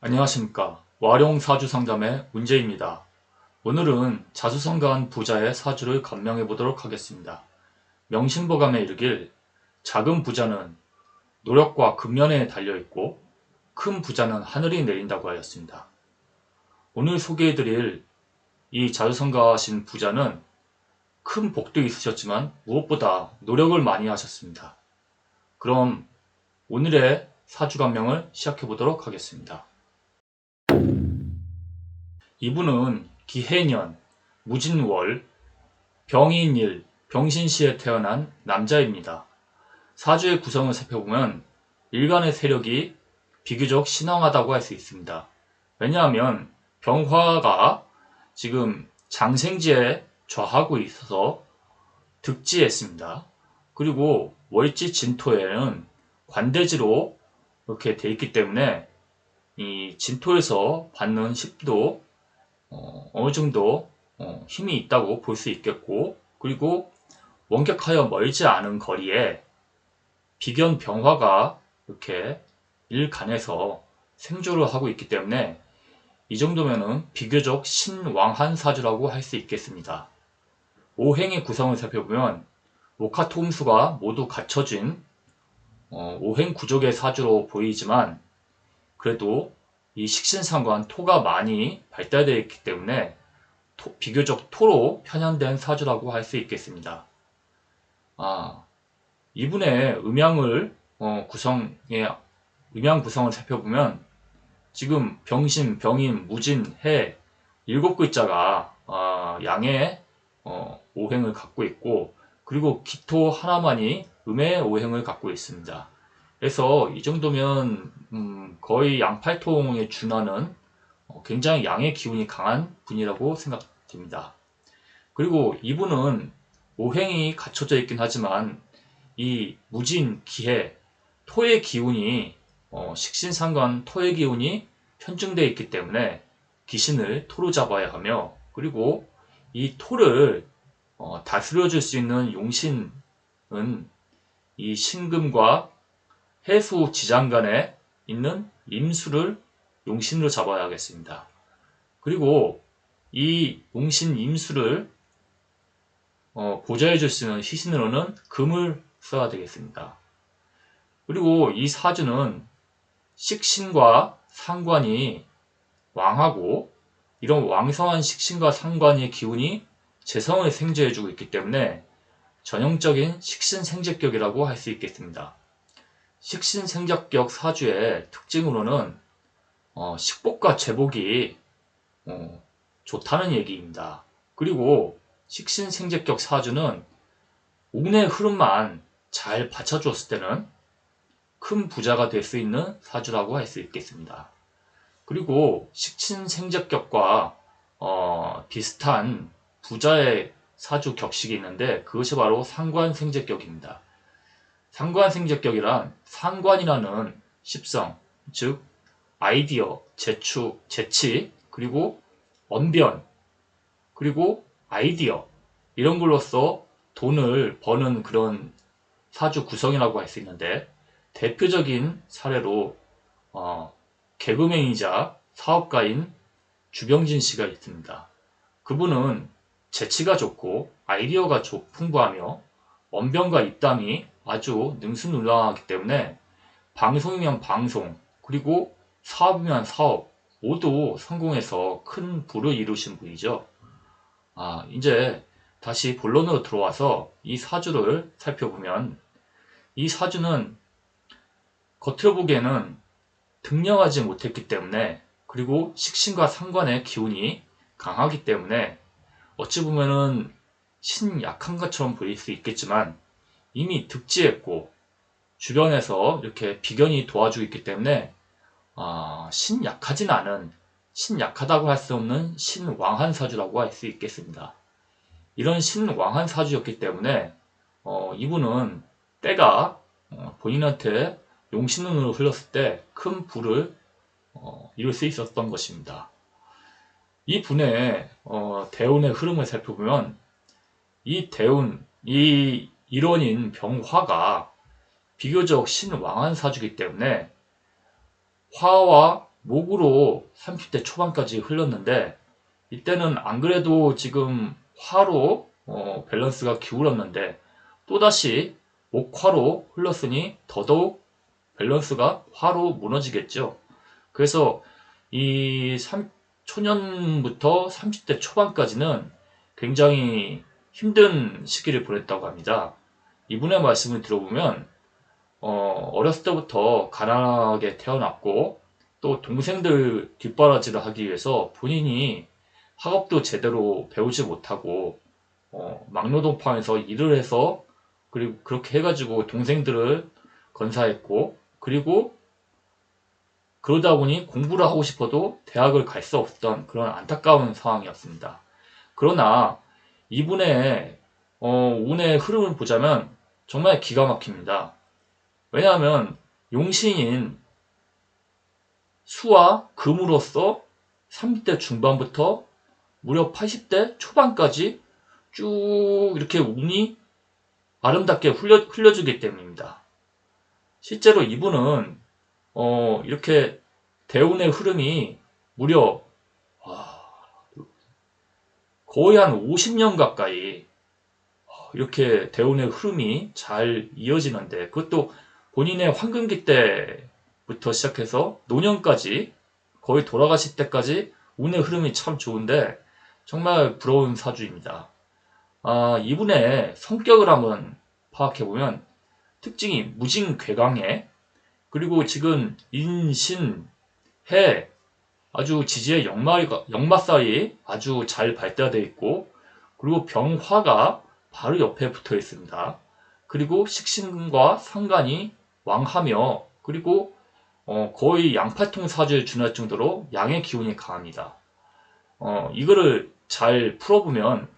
안녕하십니까. 와룡사주상담의 문제입니다. 오늘은 자수성가한 부자의 사주를 감명해 보도록 하겠습니다. 명심보감에 이르길 작은 부자는 노력과 근면에 달려있고 큰 부자는 하늘이 내린다고 하였습니다. 오늘 소개해 드릴 이 자수성가하신 부자는 큰 복도 있으셨지만 무엇보다 노력을 많이 하셨습니다. 그럼 오늘의 사주 감명을 시작해 보도록 하겠습니다. 이분은 기해년, 무진월, 병인일, 병신시에 태어난 남자입니다. 사주의 구성을 살펴보면 일간의 세력이 비교적 신앙하다고 할 수 있습니다. 왜냐하면 병화가 지금 장생지에 좌하고 있어서 득지했습니다. 그리고 월지 진토에는 관대지로 이렇게 돼 있기 때문에 이 진토에서 받는 힘도 어, 느 정도 어, 힘이 있다고 볼 수 있겠고 그리고 원격하여 멀지 않은 거리에 비견 병화가 이렇게 일간에서 생조를 하고 있기 때문에 이 정도면은 비교적 신왕한 사주라고 할 수 있겠습니다. 오행의 구성을 살펴보면 오카토음수가 모두 갖춰진 어, 오행 구족의 사주로 보이지만 그래도 이 식신상관 토가 많이 발달되어 있기 때문에 토, 비교적 토로 편향된 사주라고 할 수 있겠습니다. 아, 이분의 음양을 어, 구성의 음양 구성을 살펴보면 지금 병신, 병인, 무진, 해 일곱 글자가 어, 양의 어, 오행을 갖고 있고 그리고 기토 하나만이 음의 오행을 갖고 있습니다. 그래서 이 정도면 음, 거의 양팔통에 준하는 어, 굉장히 양의 기운이 강한 분이라고 생각됩니다. 그리고 이분은 오행이 갖춰져 있긴 하지만 이 무진, 기해, 토의 기운이 어, 식신상관 토의 기운이 편중되어 있기 때문에 귀신을 토로 잡아야 하며 그리고 이 토를 어, 다스려줄 수 있는 용신은 이 신금과 해수 지장간에 있는 임수를 용신으로 잡아야겠습니다. 그리고 이 용신 임수를 어, 보좌해 줄 수 있는 희신으로는 금을 써야 되겠습니다. 그리고 이 사주는 식신과 상관이 왕하고 이런 왕성한 식신과 상관의 기운이 재성을 생재해주고 있기 때문에 전형적인 식신생재격이라고 할 수 있겠습니다. 식신생적격 사주의 특징으로는 어, 식복과 제복이 어, 좋다는 얘기입니다. 그리고 식신생적격 사주는 운의 흐름만 잘 받쳐주었을 때는 큰 부자가 될 수 있는 사주라고 할 수 있겠습니다. 그리고 식신생적격과 어, 비슷한 부자의 사주 격식이 있는데 그것이 바로 상관생적격입니다. 상관생적격이란 상관이라는 십성, 즉 아이디어, 재추, 재치, 그리고 언변, 그리고 아이디어 이런 걸로써 돈을 버는 그런 사주 구성이라고 할 수 있는데 대표적인 사례로 어, 개그맨이자 사업가인 주병진 씨가 있습니다. 그분은 재치가 좋고 아이디어가 풍부하며 언변과 입담이 아주 능수능란하기 때문에 방송이면 방송 그리고 사업이면 사업 모두 성공해서 큰 부를 이루신 분이죠. 아 이제 다시 본론으로 들어와서 이 사주를 살펴보면 이 사주는 겉으로 보기에는 등령하지 못했기 때문에 그리고 식신과 상관의 기운이 강하기 때문에 어찌 보면은 신약한 것처럼 보일 수 있겠지만 이미 득지했고 주변에서 이렇게 비견이 도와주고 있기 때문에 어, 신약하진 않은 신약하다고 할 수 없는 신왕한 사주라고 할 수 있겠습니다. 이런 신왕한 사주였기 때문에 어, 이분은 때가 어, 본인한테 용신운으로 흘렀을 때 큰 부를 어, 이룰 수 있었던 것입니다. 이 분의 어, 대운의 흐름을 살펴보면 이 대운, 이 일원인 병화가 비교적 신왕한 사주기 때문에 화와 목으로 30대 초반까지 흘렀는데 이때는 안 그래도 지금 화로 어, 밸런스가 기울었는데 또다시 목화로 흘렀으니 더더욱 밸런스가 화로 무너지겠죠. 그래서 이 삼- 초년부터 30대 초반까지는 굉장히 힘든 시기를 보냈다고 합니다. 이분의 말씀을 들어보면 어, 어렸을 때부터 가난하게 태어났고 또 동생들 뒷바라지를 하기 위해서 본인이 학업도 제대로 배우지 못하고 어, 막노동판에서 일을 해서 그리고 그렇게 해가지고 동생들을 건사했고 그리고 그러다 보니 공부를 하고 싶어도 대학을 갈 수 없었던 그런 안타까운 상황이었습니다. 그러나 이분의 어, 운의 흐름을 보자면 정말 기가 막힙니다. 왜냐하면 용신인 수와 금으로써 30대 중반부터 무려 80대 초반까지 쭉 이렇게 운이 아름답게 흘려, 흘려주기 때문입니다. 실제로 이분은 어, 이렇게 대운의 흐름이 무려 와, 거의 한 50년 가까이 어, 이렇게 대운의 흐름이 잘 이어지는데 그것도 본인의 황금기 때부터 시작해서 노년까지 거의 돌아가실 때까지 운의 흐름이 참 좋은데 정말 부러운 사주입니다. 아, 이분의 성격을 한번 파악해보면 특징이 무진괴강해 그리고 지금 인신 해 아주 지지의 역마가, 역마살이 아주 잘 발달되어 있고 그리고 병화가 바로 옆에 붙어 있습니다. 그리고 식신과 상관이 왕하며 그리고 어, 거의 양팔통 사주에 준할 정도로 양의 기운이 강합니다. 어, 이거를 잘 풀어보면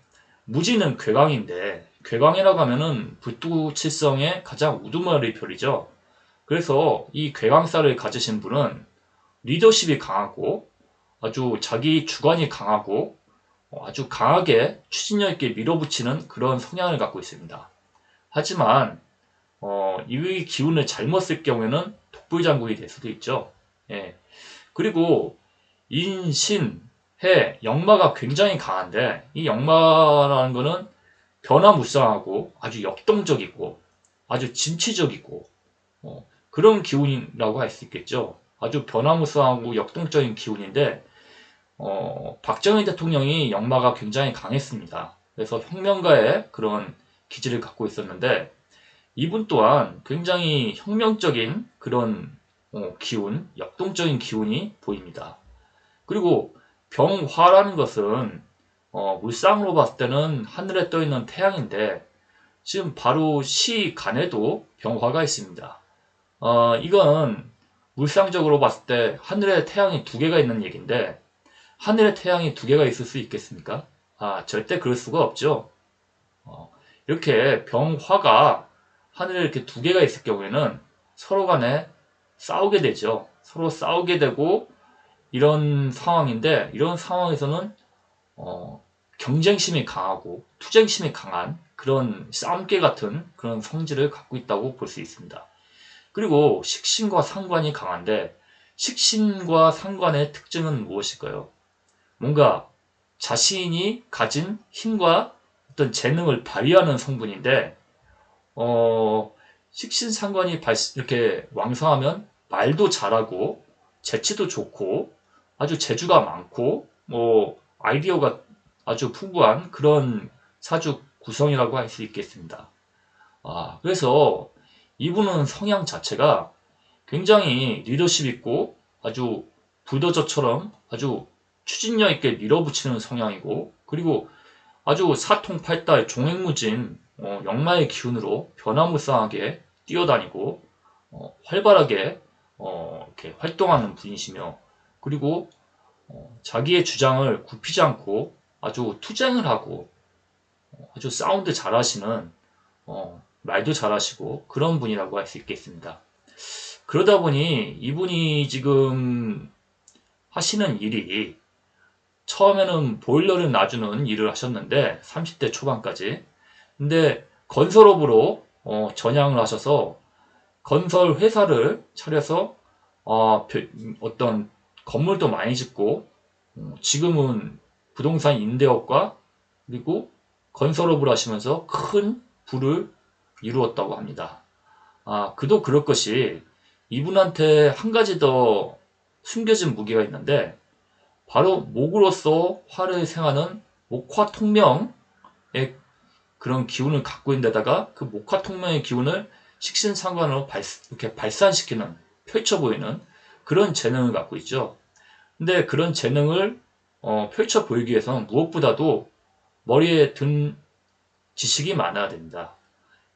무지는 괴강인데 괴강이라고 하면은 불두칠성의 가장 우두머리 별이죠. 그래서 이 괴강살을 가지신 분은 리더십이 강하고 아주 자기 주관이 강하고 어, 아주 강하게 추진력 있게 밀어붙이는 그런 성향을 갖고 있습니다. 하지만 어, 이 기운을 잘못 쓸 경우에는 독불장군이 될 수도 있죠. 예. 그리고 인 신, 해, 역마가 굉장히 강한데 이 역마라는 거는 변화무쌍하고 아주 역동적이고 아주 진취적이고 어, 그런 기운이라고 할 수 있겠죠. 아주 변화무쌍하고 역동적인 기운인데 어, 박정희 대통령이 역마가 굉장히 강했습니다. 그래서 혁명가의 그런 기질을 갖고 있었는데 이분 또한 굉장히 혁명적인 그런 어, 기운, 역동적인 기운이 보입니다. 그리고 병화라는 것은 어, 물상으로 봤을 때는 하늘에 떠 있는 태양인데 지금 바로 시 간에도 병화가 있습니다. 어, 이건 물상적으로 봤을 때 하늘에 태양이 두 개가 있는 얘기인데 하늘에 태양이 두 개가 있을 수 있겠습니까? 아, 절대 그럴 수가 없죠. 어, 이렇게 병화가 하늘에 이렇게 두 개가 있을 경우에는 서로 간에 싸우게 되죠. 서로 싸우게 되고 이런 상황인데 이런 상황에서는 어, 경쟁심이 강하고 투쟁심이 강한 그런 싸움개 같은 그런 성질을 갖고 있다고 볼 수 있습니다. 그리고 식신과 상관이 강한데 식신과 상관의 특징은 무엇일까요? 뭔가 자신이 가진 힘과 어떤 재능을 발휘하는 성분인데 어, 식신상관이 발- 이렇게 왕성하면 말도 잘하고 재치도 좋고 아주 재주가 많고 뭐 아이디어가 아주 풍부한 그런 사주 구성이라고 할 수 있겠습니다. 아, 그래서 이분은 성향 자체가 굉장히 리더십 있고 아주 불도저처럼 아주 추진력 있게 밀어붙이는 성향이고 그리고 아주 사통팔달 종횡무진 어, 역마의 기운으로 변화무쌍하게 뛰어다니고 어, 활발하게 어, 이렇게 활동하는 분이시며 그리고 어, 자기의 주장을 굽히지 않고 아주 투쟁을 하고 어, 아주 사운드 잘하시는 어, 말도 잘하시고 그런 분이라고 할 수 있겠습니다. 그러다 보니 이분이 지금 하시는 일이 처음에는 보일러를 놔주는 일을 하셨는데 30대 초반까지 근데 건설업으로 어, 전향을 하셔서 건설 회사를 차려서 어, 벼- 어떤 건물도 많이 짓고 어, 지금은 부동산 임대업과 그리고 건설업을 하시면서 큰 부를 이루었다고 합니다. 아, 그도 그럴 것이 이분한테 한 가지 더 숨겨진 무기가 있는데 바로 목으로서 화를 생하는 목화통명의 그런 기운을 갖고 있는 데다가 그 목화통명의 기운을 식신상관으로 발, 이렇게 발산시키는 펼쳐 보이는 그런 재능을 갖고 있죠. 근데 그런 재능을 어, 펼쳐 보이기 위해서는 무엇보다도 머리에 든 지식이 많아야 됩니다.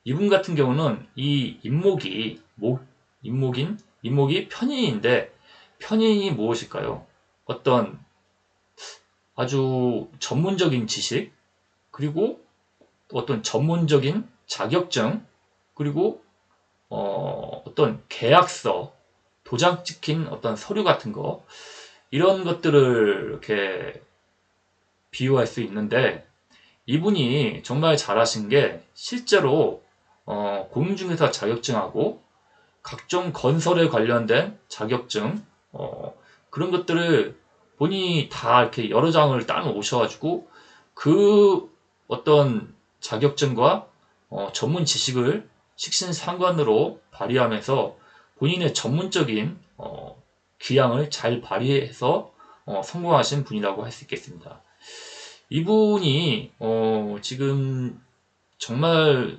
이분 같은 경우는 이 임목이 목 임목인 임목이 편인인데 편인이 무엇일까요? 어떤 아주 전문적인 지식 그리고 어떤 전문적인 자격증 그리고 어, 어떤 계약서 도장 찍힌 어떤 서류 같은 거 이런 것들을 이렇게 비유할 수 있는데 이분이 정말 잘하신 게 실제로 어, 공인중개사 자격증하고 각종 건설에 관련된 자격증 어, 그런 것들을 본인이 다 이렇게 여러 장을 따놓 오셔가지고 그 어떤 자격증과 어, 전문 지식을 식신상관으로 발휘하면서 본인의 전문적인 어, 기량을 잘 발휘해서 어, 성공하신 분이라고 할 수 있겠습니다. 이분이 어, 지금 정말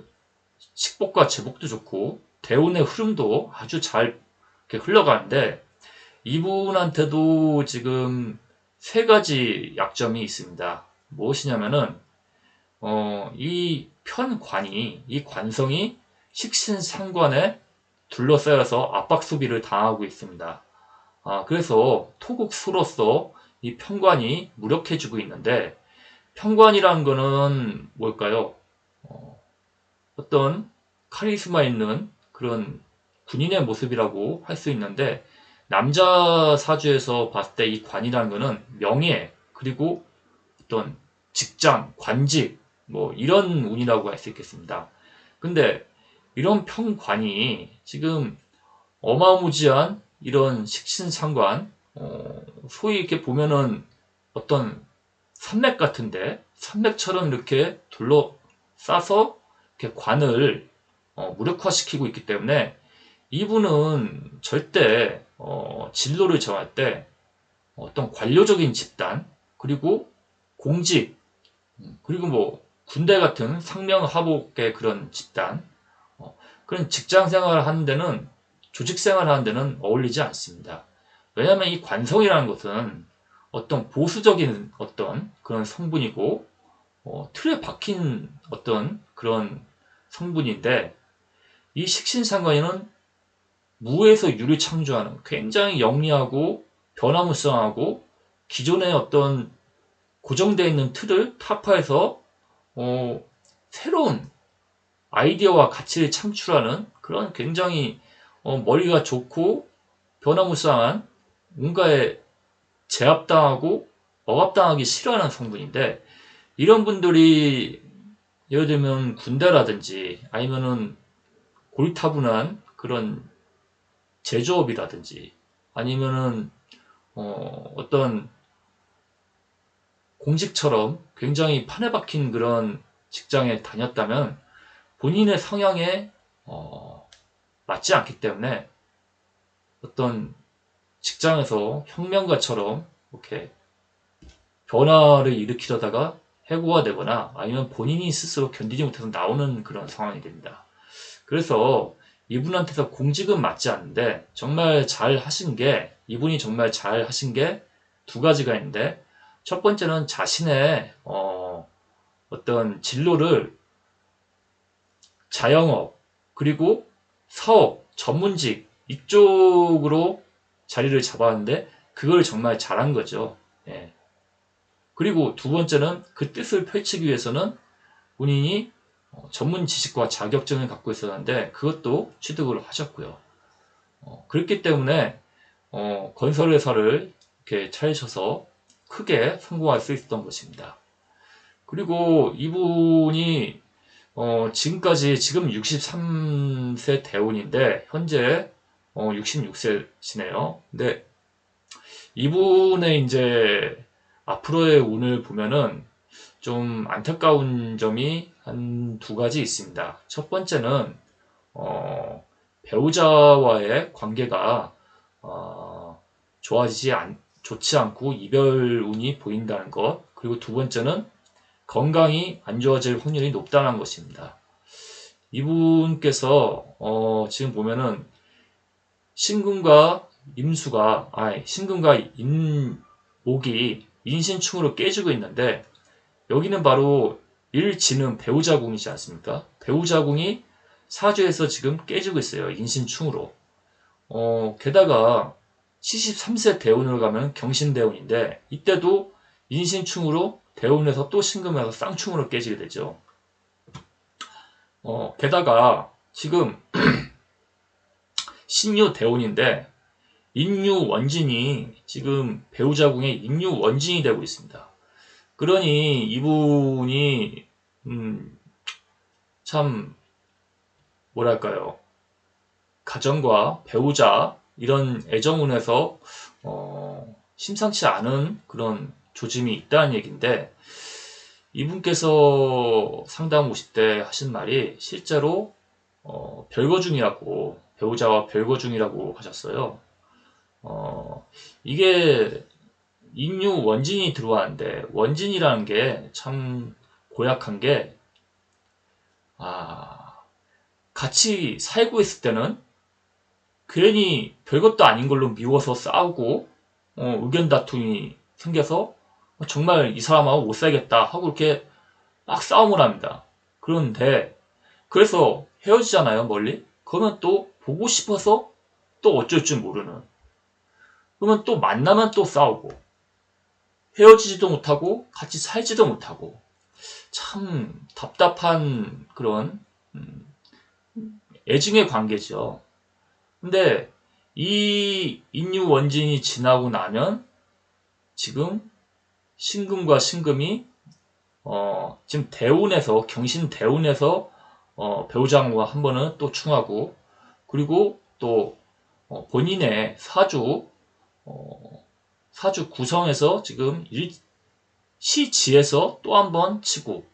식복과 제복도 좋고 대운의 흐름도 아주 잘 흘러가는데 이분한테도 지금 세 가지 약점이 있습니다. 무엇이냐면은 어, 이 편관이 이 관성이 식신상관에 둘러싸여서 압박 수비를 당하고 있습니다. 아, 그래서 토국수로서 이 편관이 무력해지고 있는데 편관이라는 거는 뭘까요? 어, 어떤 카리스마 있는 그런 군인의 모습이라고 할 수 있는데 남자 사주에서 봤을 때 이 관이라는 거는 명예 그리고 어떤 직장, 관직 뭐 이런 운이라고 할 수 있겠습니다. 근데 이런 평관이 지금 어마무지한 이런 식신상관 어, 소위 이렇게 보면은 어떤 산맥 같은데 산맥처럼 이렇게 둘러싸서 이렇게 관을 어, 무력화시키고 있기 때문에 이분은 절대 어, 진로를 정할 때 어떤 관료적인 집단 그리고 공직 음, 그리고 뭐 군대 같은 상명 하복의 그런 집단 어, 그런 직장 생활을 하는 데는 조직 생활을 하는 데는 어울리지 않습니다. 왜냐하면 이 관성이라는 것은 어떤 보수적인 어떤 그런 성분이고 어, 틀에 박힌 어떤 그런 성분인데 이 식신상관에는 무에서 유를 창조하는 굉장히 영리하고 변화무쌍하고 기존의 어떤 고정되어 있는 틀을 타파해서 어, 새로운 아이디어와 가치를 창출하는 그런 굉장히 어, 머리가 좋고 변화무쌍한 뭔가에 제압당하고 억압당하기 싫어하는 성분인데 이런 분들이 예를 들면 군대라든지 아니면은 고리타분한 그런 제조업이라든지 아니면은 어, 어떤 공직처럼 굉장히 판에 박힌 그런 직장에 다녔다면 본인의 성향에 어, 맞지 않기 때문에 어떤 직장에서 혁명가처럼 이렇게 변화를 일으키려다가 해고가 되거나 아니면 본인이 스스로 견디지 못해서 나오는 그런 상황이 됩니다. 그래서 이분한테서 공직은 맞지 않는데 정말 잘 하신 게 이분이 정말 잘 하신 게 두 가지가 있는데 첫 번째는 자신의 어, 어떤 진로를 자영업 그리고 사업 전문직 이쪽으로 자리를 잡았는데 그걸 정말 잘한 거죠. 예. 그리고 두 번째는 그 뜻을 펼치기 위해서는 본인이 어, 전문 지식과 자격증을 갖고 있었는데 그것도 취득을 하셨고요. 어, 그렇기 때문에 어, 건설회사를 이렇게 차리셔서 크게 성공할 수 있었던 것입니다. 그리고 이분이 어, 지금까지 지금 63세 대운인데 현재 어, 66세시네요. 근데 이분의 이제 앞으로의 운을 보면은 좀 안타까운 점이 한 두 가지 있습니다. 첫 번째는 어, 배우자와의 관계가 어, 좋아지지 않, 좋지 않고 이별 운이 보인다는 것. 그리고 두 번째는 건강이 안 좋아질 확률이 높다는 것입니다. 이분께서 어, 지금 보면은 신금과 임수가 아니 신금과 인목이 인신충으로 깨지고 있는데 여기는 바로 일지는 배우자 궁이지 않습니까? 배우자 궁이 사주에서 지금 깨지고 있어요. 인신충으로. 어, 게다가 73세 대운으로 가면 경신대운인데 이때도 인신충으로 대운에서 또 신금에서 쌍충으로 깨지게 되죠. 어, 게다가 지금 신유 대운인데 인유 원진이 지금 배우자궁의 인유 원진이 되고 있습니다. 그러니 이분이 음, 참 뭐랄까요 가정과 배우자 이런 애정운에서 어, 심상치 않은 그런 조짐이 있다는 얘기인데 이분께서 상담 오실 때 하신 말이 실제로 어, 별거 중이라고 배우자와 별거 중이라고 하셨어요. 어, 이게 인유 원진이 들어왔는데 원진이라는 게 참 고약한 게 아, 같이 살고 있을 때는 괜히 별것도 아닌 걸로 미워서 싸우고 어, 의견 다툼이 생겨서 정말 이 사람하고 못 살겠다 하고 이렇게 막 싸움을 합니다. 그런데 그래서 헤어지잖아요 멀리. 그러면 또 보고 싶어서 또 어쩔 줄 모르는. 그러면 또 만나면 또 싸우고 헤어지지도 못하고 같이 살지도 못하고 참 답답한 그런 음, 애증의 관계죠. 근데 이 인유 원진이 지나고 나면 지금 신금과 신금이 어, 지금 대운에서 경신 대운에서 어, 배우장과 한 번은 또 충하고 그리고 또 어, 본인의 사주 어, 사주 구성에서 지금 일, 시지에서 또 한 번 치고.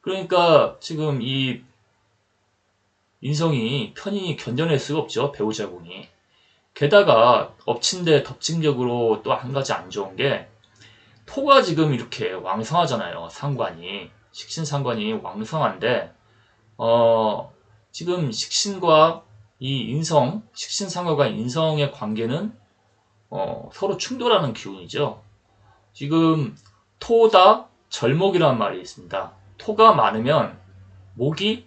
그러니까 지금 이 인성이 편인이 견뎌낼 수가 없죠 배우자분이. 게다가 엎친 데 덮친 격으로 또 한 가지 안 좋은 게 토가 지금 이렇게 왕성하잖아요 상관이. 식신상관이 왕성한데 어 지금 식신과 이 인성 식신상관과 인성의 관계는 어, 서로 충돌하는 기운이죠. 지금 토다 절목이라는 말이 있습니다. 토가 많으면 목이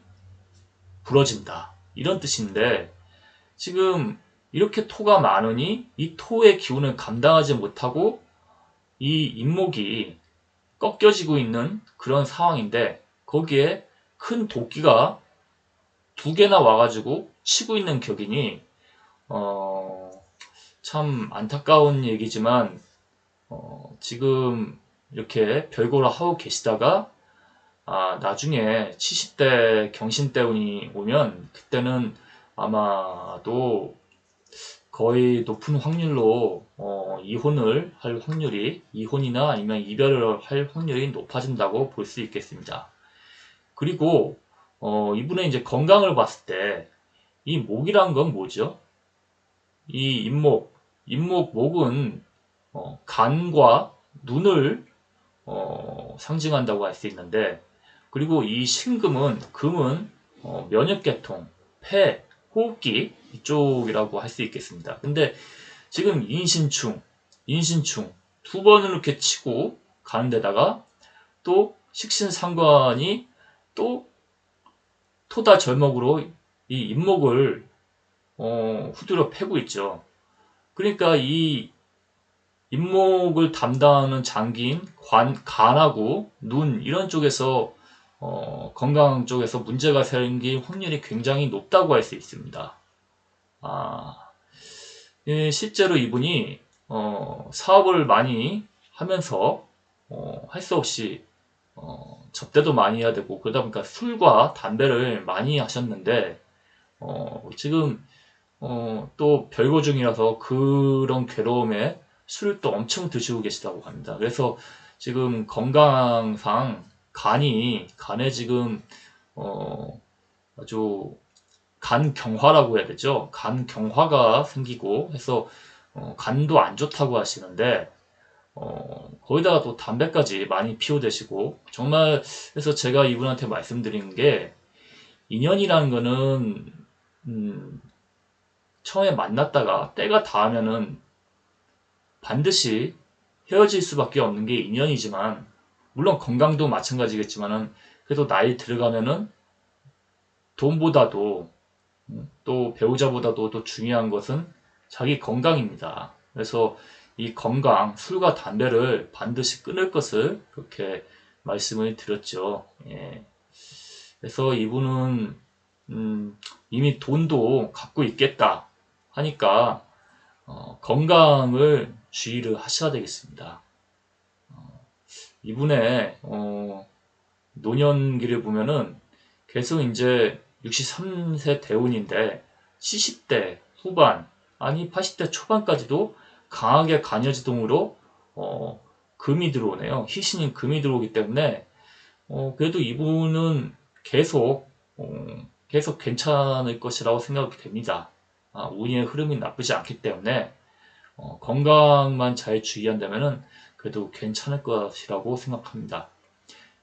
부러진다. 이런 뜻인데 지금 이렇게 토가 많으니 이 토의 기운을 감당하지 못하고 이 잇목이 꺾여지고 있는 그런 상황인데 거기에 큰 도끼가 두 개나 와가지고 치고 있는 격이니 어, 참 안타까운 얘기지만 어, 지금 이렇게 별거를 하고 계시다가 아, 나중에 70대 경신 때운이 오면 그때는 아마도 거의 높은 확률로 어, 이혼을 할 확률이 이혼이나 아니면 이별을 할 확률이 높아진다고 볼 수 있겠습니다. 그리고 어, 이분의 이제 건강을 봤을 때 이 목이란 건 뭐죠? 이 잇목, 잇목 목은 어, 간과 눈을 어, 상징한다고 할 수 있는데 그리고 이 신금은 금은 어, 면역계통, 폐, 호흡기 이쪽이라고 할 수 있겠습니다. 근데 지금 인신충, 인신충 두 번을 이렇게 치고 가는 데다가 또 식신상관이 또 토다 절목으로 이 잇목을 어, 후드려 패고 있죠. 그러니까 이 잇목을 담당하는 장기인 관, 간하고 눈 이런 쪽에서 어, 건강 쪽에서 문제가 생길 확률이 굉장히 높다고 할 수 있습니다. 아, 예, 실제로 이분이 어, 사업을 많이 하면서 어, 할 수 없이 어, 접대도 많이 해야 되고 그러다 보니까 술과 담배를 많이 하셨는데 어, 지금 어, 또 별거 중이라서 그런 괴로움에 술을 또 엄청 드시고 계시다고 합니다. 그래서 지금 건강상 간이 간에 지금 어 아주 간 경화라고 해야 되죠. 간 경화가 생기고 해서 어, 간도 안 좋다고 하시는데 어, 거기다가 또 담배까지 많이 피워 대시고 정말 그래서 제가 이분한테 말씀드리는 게 인연이라는 거는 음, 처음에 만났다가 때가 닿으면은 반드시 헤어질 수밖에 없는 게 인연이지만 물론 건강도 마찬가지겠지만은 그래도 나이 들어가면은 돈보다도 음, 또 배우자보다도 더 중요한 것은 자기 건강입니다. 그래서 이 건강, 술과 담배를 반드시 끊을 것을 그렇게 말씀을 드렸죠. 예. 그래서 이분은 음, 이미 돈도 갖고 있겠다 하니까 어, 건강을 주의를 하셔야 되겠습니다. 어, 이분의 어, 노년기를 보면은 계속 이제 63세 대운인데 70대 후반 아니 80대 초반까지도 강하게 간여지동으로 어, 금이 들어오네요. 희신인 금이 들어오기 때문에 어, 그래도 이분은 계속 어, 계속 괜찮을 것이라고 생각이 됩니다. 아, 운의 흐름이 나쁘지 않기 때문에 어, 건강만 잘 주의한다면은 그래도 괜찮을 것이라고 생각합니다.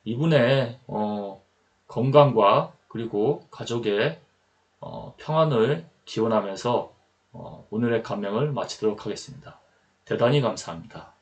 이분의 어, 건강과 그리고 가족의 어, 평안을 기원하면서 어, 오늘의 감명을 마치도록 하겠습니다. 대단히 감사합니다.